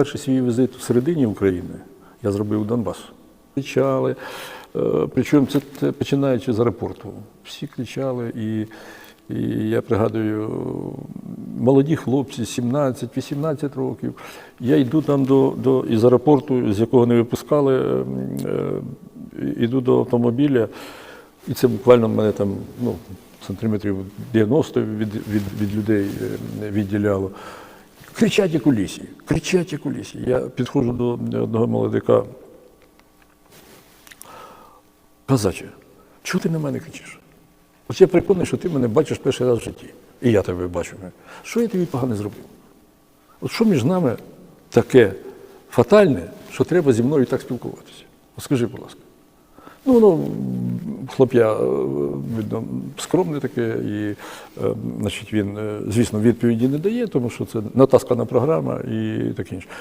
Перший свій візит в середині України я зробив у Донбас. Кричали, е, причому це, починаючи з аеропорту. Всі кричали, і, і я пригадую, молоді хлопці, 17-18 років. Я йду там до, до, із аеропорту, з якого не випускали, е, е, йду до автомобіля, і це буквально мене там ну, сантиметрів 90 від, від, від людей е, відділяло. Кричать як у лісі, кричать як у лісі. Я підходжу до одного молодика. Казаче, чого ти на мене кричиш? От я переконаний, що ти мене бачиш перший раз в житті. І я тебе бачу. Що я тобі погано зробив? От що між нами таке фатальне, що треба зі мною так спілкуватися? Скажи, будь ласка. Ну, воно, хлоп'я, е, видно, скромний такий, і, е, значить, він, е, звісно, відповіді не дає, тому що це натаскана програма і таке інше.